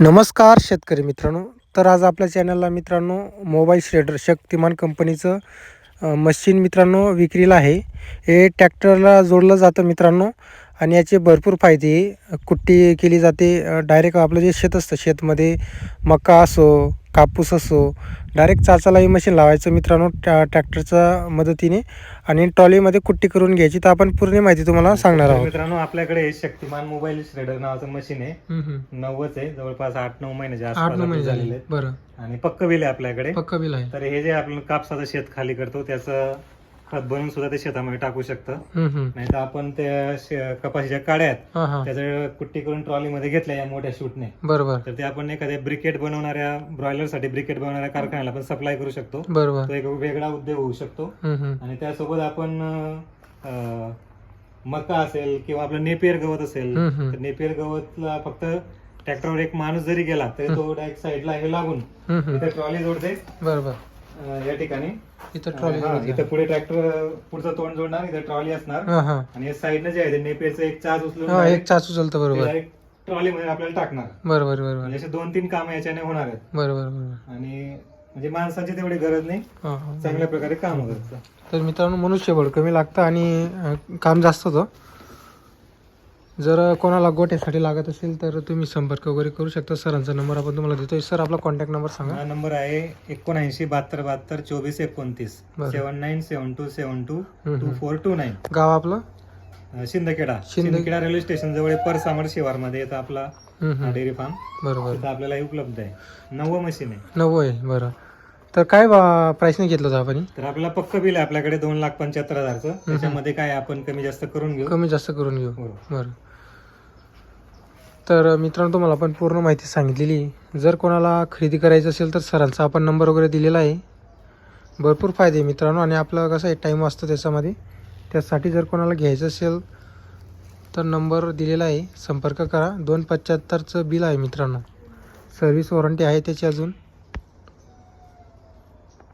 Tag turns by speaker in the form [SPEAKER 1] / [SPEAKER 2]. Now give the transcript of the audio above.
[SPEAKER 1] नमस्कार शेतकरी मित्रांनो. तर आज आपल्या चॅनलला मित्रांनो मोबाईल श्रेडर शक्तिमान कंपनीचं मशीन मित्रांनो विक्रीला आहे. हे ट्रॅक्टरला जोडलं जातं मित्रांनो आणि याचे भरपूर फायदे. कुट्टी केली जाते डायरेक्ट आपलं जे शेत असतं शेतमध्ये मका असो कापूस असो डायरेक्ट चाचाला हे मशीन लावायचं मित्रांनो ट्रॅ ट्रॅक्टरच्या मदतीने आणि ट्रॉलीमध्ये कुट्टी करून घ्यायची तर आपण पूर्ण माहिती तुम्हाला सांगणार आहोत.
[SPEAKER 2] मित्रांनो आपल्याकडे हे शक्तिमान मोबाईल श्रेडर नावाचं मशीन आहे. नव्वदच आहे जवळपास आठ नऊ महिन्याच्या
[SPEAKER 1] आठ नऊ महिने
[SPEAKER 2] झालेले
[SPEAKER 1] बरं.
[SPEAKER 2] आणि पक्क बिल आहे आपल्याकडे.
[SPEAKER 1] पक्का बिल आहे.
[SPEAKER 2] तर हे जे आपण कापसाचं शेत खाली करतो त्याचं खत बनवून सुद्धा ते शेतामध्ये टाकू शकतं. नाही तर आपण त्या कपाशीच्या काड्या आहेत त्याचं कुट्टी करून ट्रॉलीमध्ये घेतल्या या मोठ्या शूटने.
[SPEAKER 1] बरोबर.
[SPEAKER 2] तर ते आपण एखाद्या ब्रिकेट बनवणाऱ्या ब्रॉयलरसाठी ब्रिकेट बनवणाऱ्या कारखान्याला पण सप्लाय करू शकतो.
[SPEAKER 1] बरोबर.
[SPEAKER 2] तो एक वेगळा उद्योग होऊ शकतो. आणि त्यासोबत आपण मका असेल किंवा आपलं नेपियर गवत असेल. तर नेपियर गवतला फक्त ट्रॅक्टरवर एक माणूस जरी गेला तरी तो डायरेक्ट साईडला हे लागून ट्रॉली जोडते.
[SPEAKER 1] बरोबर.
[SPEAKER 2] या ठिकाणी.
[SPEAKER 1] इथं ट्रॉली
[SPEAKER 2] इथं पुढे ट्रॅक्टर पुढचं तोंड जोडणार इथे ट्रॉली असणार.
[SPEAKER 1] हा हा.
[SPEAKER 2] आणि साईडनं जे आहे ते नेपियरचं एक चार्ज उचलून
[SPEAKER 1] हा एक चाचू चालतं बरोबर.
[SPEAKER 2] ट्रॉली मध्ये आपल्याला टाकणार.
[SPEAKER 1] बरोबर बरोबर.
[SPEAKER 2] म्हणजे असे दोन तीन कामं याच्याने होणार आहेत.
[SPEAKER 1] बरोबर बरोबर.
[SPEAKER 2] आणि म्हणजे माणसाची तेवढी गरज नाही.
[SPEAKER 1] हा, हा.
[SPEAKER 2] चांगल्या प्रकारे काम होतं.
[SPEAKER 1] तर मित्रांनो मनुष्यबळ कमी लागतं आणि अं, काम जास्त होतं. जर कोणाला गोट्यासाठी लागत असेल तर तुम्ही संपर्क वगैरे करू शकता. सरांचा नंबर आपण तुम्हाला देतोय. सर आपला कॉन्टॅक्ट नंबर सांगा.
[SPEAKER 2] हा नंबर आहे एकोणऐंशी बहात्तर बहात्तर चोवीस एकोणतीस.
[SPEAKER 1] बरं.
[SPEAKER 2] Seven nine seven two seven two
[SPEAKER 1] hmm,
[SPEAKER 2] two. Four two nine.
[SPEAKER 1] गाव आपलं?
[SPEAKER 2] शिंदखेडा.
[SPEAKER 1] शिंदे-
[SPEAKER 2] शिंदखेडा रेल्वे स्टेशन जवळ परसामर शिवारमध्ये येतं आपला
[SPEAKER 1] हम्म, हम्म.
[SPEAKER 2] Dairy farm.
[SPEAKER 1] बरोबर.
[SPEAKER 2] तिथं आपल्याला हे उपलब्ध आहे. नववं मशीन आहे.
[SPEAKER 1] नव्वद आहे बरं. तर काय प्राईसने घेतलं होतं आपण
[SPEAKER 2] तर आपल्याला पक्क बिल आहे आपल्याकडे दोन लाख पंच्याहत्तर हजारचं. त्याच्यामध्ये काय आपण कमी जास्त करून घेऊ?
[SPEAKER 1] कमी जास्त करून घेऊ.
[SPEAKER 2] हो.
[SPEAKER 1] बरं. तर मित्रांनो तुम्हाला आपण पूर्ण माहिती सांगितलेली जर कोणाला खरेदी करायचं असेल तर सरांचा आपण नंबर वगैरे दिलेला आहे. भरपूर फायदे मित्रांनो आणि आपलं कसं आहे टाईम असतो त्याच्यामध्ये. त्यासाठी जर कोणाला घ्यायचं असेल तर नंबर दिलेला आहे. संपर्क करा. दोन पंच्याहत्तरचं बिल आहे मित्रांनो. सर्व्हिस वॉरंटी आहे त्याची अजून.